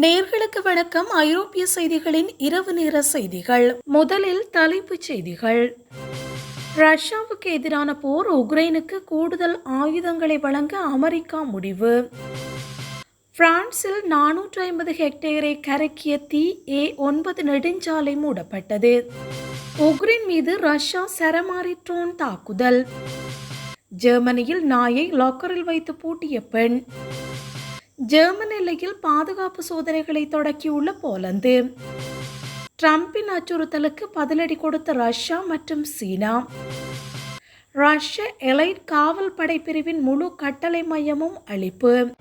நேர்களுக்கு வணக்கம். ஐரோப்பிய செய்திகளின் இரவு நேர செய்திகள். முதலில் தலைப்புச் செய்திகள். ரஷ்யாவுக்கு எதிரான போர் உக்ரைனுக்கு கூடுதல் ஆயுதங்களை வழங்க அமெரிக்கா முடிவு. பிரான்சில் நானூற்று ஐம்பது ஹெக்டேரை கரக்கிய தீ ஏ ஒன்பது நெடுஞ்சாலை மூடப்பட்டது. உக்ரைன் மீது ரஷ்யா சரமாரி ட்ரோன் தாக்குதல். ஜெர்மனியில் நாயை லாக்கரில் வைத்து பூட்டிய பெண். ஜெர்மன் எல்லையில் பாதுகாப்பு சோதனைகளை தொடக்கியுள்ள போலந்து. ட்ரம்பின் அச்சுறுத்தலுக்கு பதிலடி கொடுத்த ரஷ்யா மற்றும் சீனா. ரஷ்ய எலைட் காவல் படை பிரிவின் முழு கட்டளை மையமும் அளிப்பு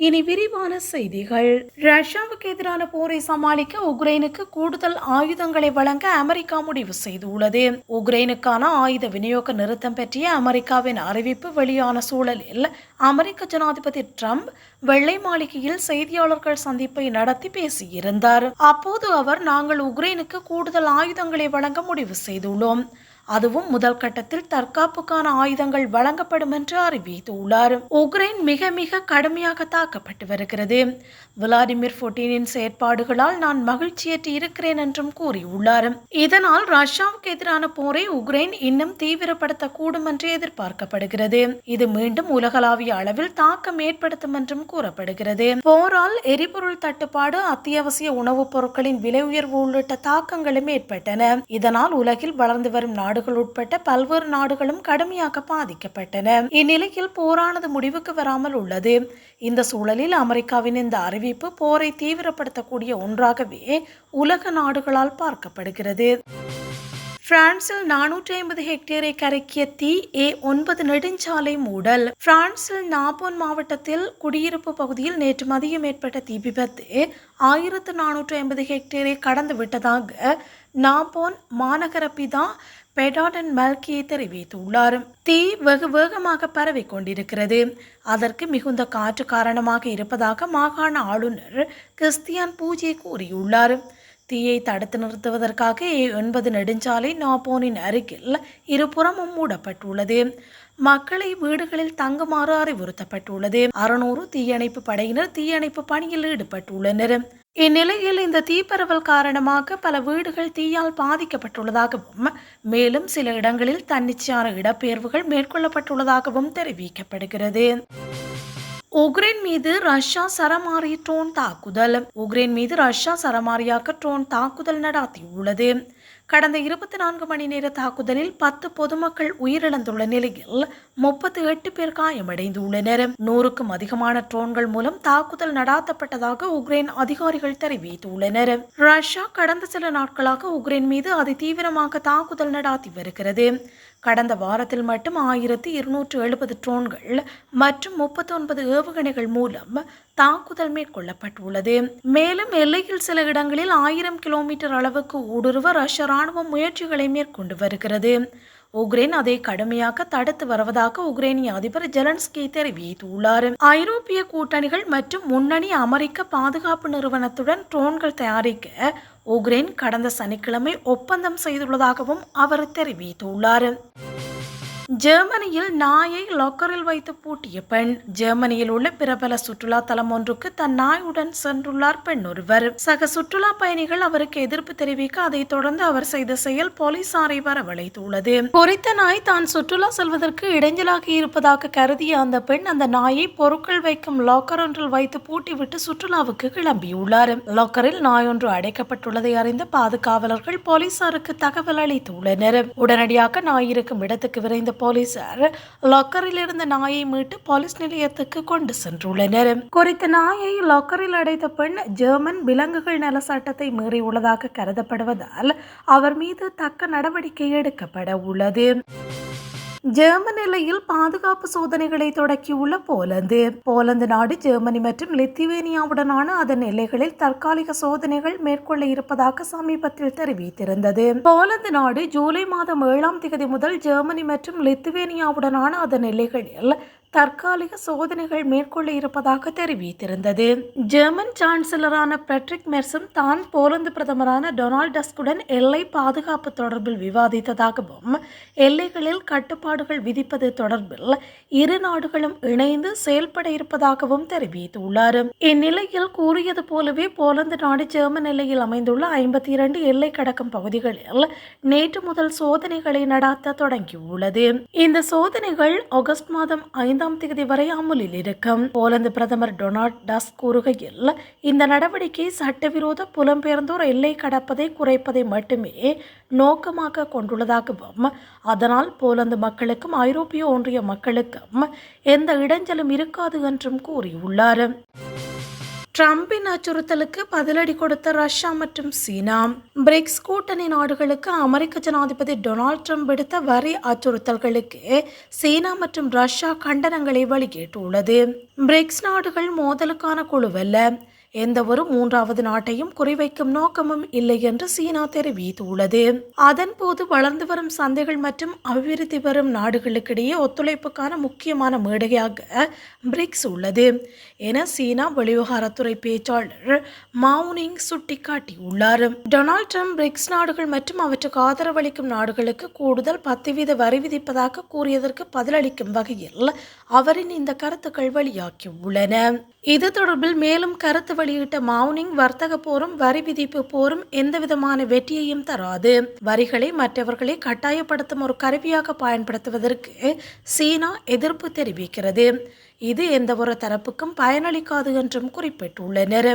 இனி விரிவான செய்திகள். ரஷ்யாவுக்கு எதிரான போரை சமாளிக்க உக்ரைனுக்கு கூடுதல் ஆயுதங்களை வழங்க அமெரிக்கா முடிவு செய்துள்ளது. உக்ரைனுக்கான ஆயுத விநியோக நிறுத்தம் பற்றிய அமெரிக்காவின் அறிவிப்பு வெளியான சூழலில் அமெரிக்க ஜனாதிபதி ட்ரம்ப் வெள்ளை மாளிகையில் செய்தியாளர்கள் சந்திப்பை நடத்தி பேசியிருந்தார். அப்போது அவர் நாங்கள் உக்ரைனுக்கு கூடுதல் ஆயுதங்களை வழங்க முடிவு செய்துள்ளோம். அதுவும் முதல் கட்டத்தில் தற்காப்புக்கான ஆயுதங்கள் வழங்கப்படும் என்று அறிவித்துள்ளார். உக்ரைன் மிக மிக கடுமையாக தாக்கப்பட்டு வருகிறது. விளாடிமிர் புட்டினின் செயற்பாடுகளால் நான் மகிழ்ச்சியற்று இருக்கிறேன் என்றும் கூறியுள்ளார். இதனால் ரஷ்யாவுக்கு எதிரான போரை உக்ரைன் இன்னும் தீவிரப்படுத்தக்கூடும் என்று எதிர்பார்க்கப்படுகிறது. இது மீண்டும் உலகளாவிய அளவில் தாக்கம் ஏற்படுத்தும் என்றும் கூறப்படுகிறது. போரால் எரிபொருள் தட்டுப்பாடு அத்தியாவசிய உணவுப் பொருட்களின் விலை உயர்வு உள்ளிட்ட தாக்கங்களும் ஏற்பட்டன. இதனால் உலகில் வளர்ந்து வரும் நாடு நாடுகள் உட்பட்ட பல்வேறு நாடுகளும் கடுமையாக பாதிக்கப்பட்டன. இந்நிலையில் போரானது முடிவுக்கு வராமல் உள்ளது. இந்த சூழலில் அமெரிக்காவின் இந்த அறிவிப்பு போரை தீவிரப்படுத்தக்கூடிய ஒன்றாகவே உலக நாடுகளால் பார்க்கப்படுகிறது. பிரான்சில் நானூற்றி ஐம்பது ஹெக்டேரை கரைக்கிய தீ ஏ ஒன்பது நெடுஞ்சாலை மூடல். பிரான்சில் நாபோன் மாவட்டத்தில் குடியிருப்பு பகுதியில் நேற்று மதியம் ஏற்பட்ட தீ விபத்து ஆயிரத்து நானூற்று ஐம்பது ஹெக்டேரை கடந்து விட்டதாக நாபோன் மாநகர பிதா பெடாடன் மல்கியை தெரிவித்துள்ளார் தீ வெகு வேகமாக பரவி கொண்டிருக்கிறது அதற்கு மிகுந்த காற்று காரணமாக இருப்பதாக மாகாண ஆளுநர் கிறிஸ்தியான் பூஜை கூறியுள்ளார் தீயை தடுத்து நிறுத்துவதற்காக ஏ ஒன்பது நெடுஞ்சாலை நாப்போனின் அருகில் இருபுறமும் மூடப்பட்டுள்ளது. மக்களை வீடுகளில் தங்குமாறு அறிவுறுத்தப்பட்டுள்ளது. அறுநூறு தீயணைப்பு படையினர் தீயணைப்பு பணியில் ஈடுபட்டுள்ளனர். இந்நிலையில் இந்த தீப்பரவல் காரணமாக பல வீடுகள் தீயால் பாதிக்கப்பட்டுள்ளதாகவும் மேலும் சில இடங்களில் தன்னிச்சையான இடப்பெயர்வுகள் மேற்கொள்ளப்பட்டுள்ளதாகவும் தெரிவிக்கப்படுகிறது. உக்ரைன் மீது ரஷ்யா சரமாரி ட்ரோன் தாக்குதல். உக்ரைன் மீது ரஷ்யா சரமாரியாக ட்ரோன் தாக்குதல் நடாத்தியுள்ளது. கடந்த இருபத்தி நான்கு மணி நேர தாக்குதலில் பத்து பொதுமக்கள் உயிரிழந்துள்ள நிலையில் முப்பத்தி எட்டு பேர் காயமடைந்துள்ளனர். நூறுக்கும் அதிகமான ட்ரோன்கள் மூலம் தாக்குதல் நடாத்தப்பட்டதாக உக்ரைன் அதிகாரிகள் தெரிவித்துள்ளனர். ரஷ்யா கடந்த சில நாட்களாக உக்ரைன் மீது அதி தீவிரமாக தாக்குதல் நடாத்தி வருகிறது. கடந்த வாரத்தில் மட்டும் ஆயிரத்தி இருநூற்று எழுபது ட்ரோன்கள் மற்றும் முப்பத்தொன்பது ஏவுகணைகள் மூலம் தாக்குதல் மேற்கொள்ளப்பட்டுள்ளது. மேலும் எல்லையில் சில இடங்களில் ஆயிரம் கிலோமீட்டர் அளவுக்கு ஊடுருவ ரஷ்ய ராணுவம் முயற்சிகளை மேற்கொண்டு வருகிறது. உக்ரைன் அதை கடுமையாக தடுத்து வருவதாக உக்ரைனிய அதிபர் ஜெலன்ஸ்கி தெரிவித்துள்ளார். ஐரோப்பிய கூட்டணிகள் மற்றும் முன்னணி அமெரிக்க பாதுகாப்பு நிறுவனத்துடன் ட்ரோன்கள் தயாரிக்க உக்ரைன் கடந்த சனிக்கிழமை ஒப்பந்தம் செய்துள்ளதாகவும் அவர் தெரிவித்துள்ளார். ஜெர்மனியில் நாயை லாக்கரில் வைத்து பூட்டிய பெண் ஜெர்மனியில் உள்ள பிரபல சுற்றுலா தலம் ஒன்றுக்கு தன் நாயுடன் சென்றுள்ளார் பெண் ஒருவர். சக சுற்றுலா பயணிகள் அவருக்கு எதிர்ப்பு தெரிவிக்க அதைத் தொடர்ந்து அவர் செய்த செயல் போலீசாரை வரவழைத்துள்ளது. குறித்த நாய் தான் சுற்றுலா செல்வதற்கு இடைஞ்சலாக இருப்பதாக கருதிய அந்த பெண் அந்த நாயை பொருட்கள் வைக்கும் லாக்கர் ஒன்றில் வைத்து பூட்டிவிட்டு சுற்றுலாவுக்கு கிளம்பியுள்ளார். லாக்கரில் நாய் ஒன்று அடைக்கப்பட்டுள்ளதை அறிந்த பாதுகாவலர்கள் போலீசாருக்கு தகவல் அளித்துள்ளனர். உடனடியாக நாய் இருக்கும் இடத்துக்கு விரைந்த போலீசார் லாக்கரில் இருந்த நாயை மீட்டு போலீஸ் நிலையத்துக்கு கொண்டு சென்றுள்ளனர். குறித்த நாயை லாக்கரில் அடைத்த பெண் ஜெர்மன் விலங்குகள் நல சட்டத்தை மீறியுள்ளதாக கருதப்படுவதால் அவர் மீது தக்க நடவடிக்கை எடுக்கப்பட உள்ளது. ஜெர்மன் எல்லையில் பாதுகாப்பு சோதனைகளை தொடக்கியுள்ள போலந்து. போலந்து நாடு ஜெர்மனி மற்றும் லித்துவேனியாவுடனான அதன் எல்லைகளில் தற்காலிக சோதனைகள் மேற்கொள்ள இருப்பதாக சமீபத்தில் தெரிவித்திருந்தது. போலந்து நாடு ஜூலை மாதம் ஏழாம் தேதி முதல் ஜெர்மனி மற்றும் லித்துவேனியாவுடனான அதன் எல்லைகளில் தற்காலிக சோதனைகள் மேற்கொள்ள இருப்பதாக தெரிவித்திருந்தது. ஜெர்மன் சான்சலரான பெட்ரிக் மெர்சும் தான் போலந்து பிரதமரான டொனால்ட் டஸ்குடன் எல்லை பாதுகாப்பு தொடர்பில் விவாதித்ததாகவும் எல்லைகளில் கட்டுப்பாடுகள் விதிப்பது தொடர்பில் இரு நாடுகளும் இணைந்து செயல்பட இருப்பதாகவும் தெரிவித்துள்ளார். இந்நிலையில் கூறியது போலவே போலந்து நாடு ஜெர்மன் எல்லையில் அமைந்துள்ள ஐம்பத்தி இரண்டு எல்லை கடக்கும் பகுதிகளில் நேற்று முதல் சோதனைகளை நடாத்த தொடங்கியுள்ளது. இந்த சோதனைகள் ஆகஸ்ட் மாதம் ஐந்து ஐந்தாம் தேதி வரை அமுலில் இருக்கும். போலந்து பிரதமர் டொனால்ட் டஸ் கூறுகையில் இந்த நடவடிக்கை சட்டவிரோத புலம்பெயர்ந்தோர் எல்லை கடப்பதை குறைப்பதை மட்டுமே நோக்கமாக கொண்டுள்ளதாகவும் அதனால் போலந்து மக்களுக்கும் ஐரோப்பிய ஒன்றிய மக்களுக்கும் எந்த இடைஞ்சலும் இருக்காது என்றும் கூறியுள்ளார். ட்ரம்பின் அச்சுறுத்தலுக்கு பதிலடி கொடுத்த ரஷ்யா மற்றும் சீனா. பிரிக்ஸ் கூட்டணி நாடுகளுக்கு அமெரிக்க ஜனாதிபதி டொனால்ட் ட்ரம்ப் விடுத்த வரி அச்சுறுத்தல்களுக்கு சீனா மற்றும் ரஷ்யா கண்டனங்களை வெளியிட்டுள்ளது பிரிக்ஸ் நாடுகள் மோதலுக்கான குழுவல்ல. எந்த ஒரு மூன்றாவது நாட்டையும் குறிவைக்கும் நோக்கமும் இல்லை என்று சீனா தெரிவித்துள்ளது. அதன்போது வளர்ந்து வரும் சந்தைகள் மற்றும் அபிவிருத்தி வரும் நாடுகளுக்கிடையே ஒத்துழைப்புக்கான முக்கியமான மேடையாக பிரிக்ஸ் உள்ளது என சீனா வெளிவிவகாரத்துறை பேச்சாளர் மவுனிங் சுட்டிக்காட்டியுள்ளார். டொனால்ட் ட்ரம்ப் பிரிக்ஸ் நாடுகள் மற்றும் அவற்றுக்கு ஆதரவளிக்கும் நாடுகளுக்கு கூடுதல் பத்து வீத வரி விதிப்பதாக கூறியதற்கு பதிலளிக்கும் வகையில் அவரின் இந்த கருத்துக்கள் வெளியாகியுள்ளன. இது தொடர்பில் மேலும் கருத்து வெளியிட்ட மவுனிங் வர்த்தக போரும் வரி விதிப்பு போரும் எந்தவிதமான வெற்றியையும் தராது. வரிகளை மற்றவர்களை கட்டாயப்படுத்தும் ஒரு கருவியாக பயன்படுத்துவதற்கு சீனா எதிர்ப்பு தெரிவிக்கிறது. இது எந்த ஒரு தரப்புக்கும் பயனளிக்காது என்றும் குறிப்பிட்டுள்ளனர்.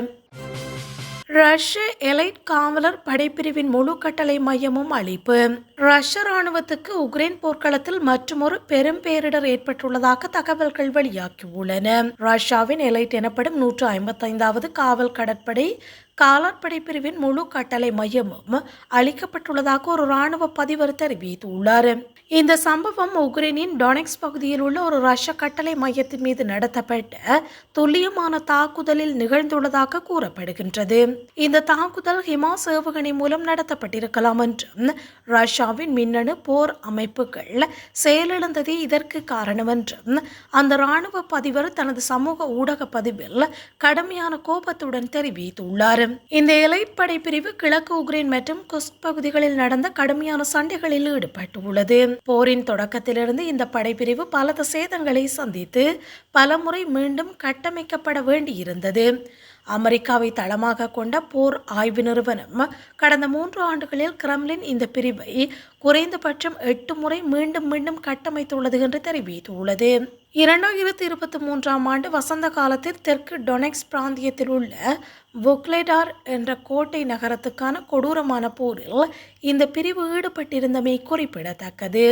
ரஷ்ய எலைட் காவலர் படைப்பிரிவின் முழு கட்டளை மையமும் அளிப்பு ரஷ்ய ராணுவத்துக்கு உக்ரைன் போர்க்களத்தில் மற்றுமொரு பெரும் பேரிடர் ஏற்பட்டுள்ளதாக தகவல்கள் வெளியாகியுள்ளன. ரஷ்யாவின் எலைட் எனப்படும் நூற்று ஐம்பத்தைந்தாவது காவல் கடற்படை காலாட்படை பிரிவின் முழு கட்டளை மையமும் அளிக்கப்பட்டுள்ளதாக ஒரு ராணுவ பதிவர் தெரிவித்துள்ளார். இந்த சம்பவம் உக்ரைனின் டொனெக்ஸ் பகுதியில் உள்ள ஒரு ரஷ்ய கட்டளை மையத்தின் மீது நடத்தப்பட்ட துல்லியமான தாக்குதலில் நிகழ்ந்துள்ளதாக கூறப்படுகின்றது. இந்த தாக்குதல் ஹிமாஸ் ஏவுகணை மூலம் நடத்தப்பட்டிருக்கலாம் என்றும் ரஷ்யாவின் மின்னணு போர் அமைப்புகள் செயலிழந்ததே இதற்கு காரணம் என்றும் அந்த ராணுவ பதிவர் தனது சமூக ஊடக பதிவில் கடுமையான கோபத்துடன் தெரிவித்துள்ளார். இந்த இலைப்படை பிரிவு கிழக்கு உக்ரைன் மற்றும் குஸ்க் பகுதிகளில் நடந்த கடுமையான சண்டைகளில் ஈடுபட்டுள்ளது. போரின் தொடக்கத்திலிருந்து இந்த படைப்பிரிவு பலத சேதங்களை சந்தித்து பலமுறை மீண்டும் கட்டமைக்கப்பட வேண்டியிருந்தது. அமெரிக்காவை தளமாக கொண்ட போர் ஆய்வு நிறுவனம் கடந்த மூன்று ஆண்டுகளில் கிரம்லின் இந்த பிரிவை குறைந்தபட்சம் எட்டு முறை மீண்டும் மீண்டும் கட்டமைத்துள்ளது என்று தெரிவித்துள்ளது. இரண்டாயிரத்தி இருபத்தி மூன்றாம் ஆண்டு வசந்த காலத்தில் தெற்கு டொனெக்ஸ் பிராந்தியத்தில் உள்ள புக்லெடார் என்ற கோட்டை நகரத்துக்கான கொடூரமான போரில் இந்த பிரிவு ஈடுபட்டிருந்தமை குறிப்பிடத்தக்கது.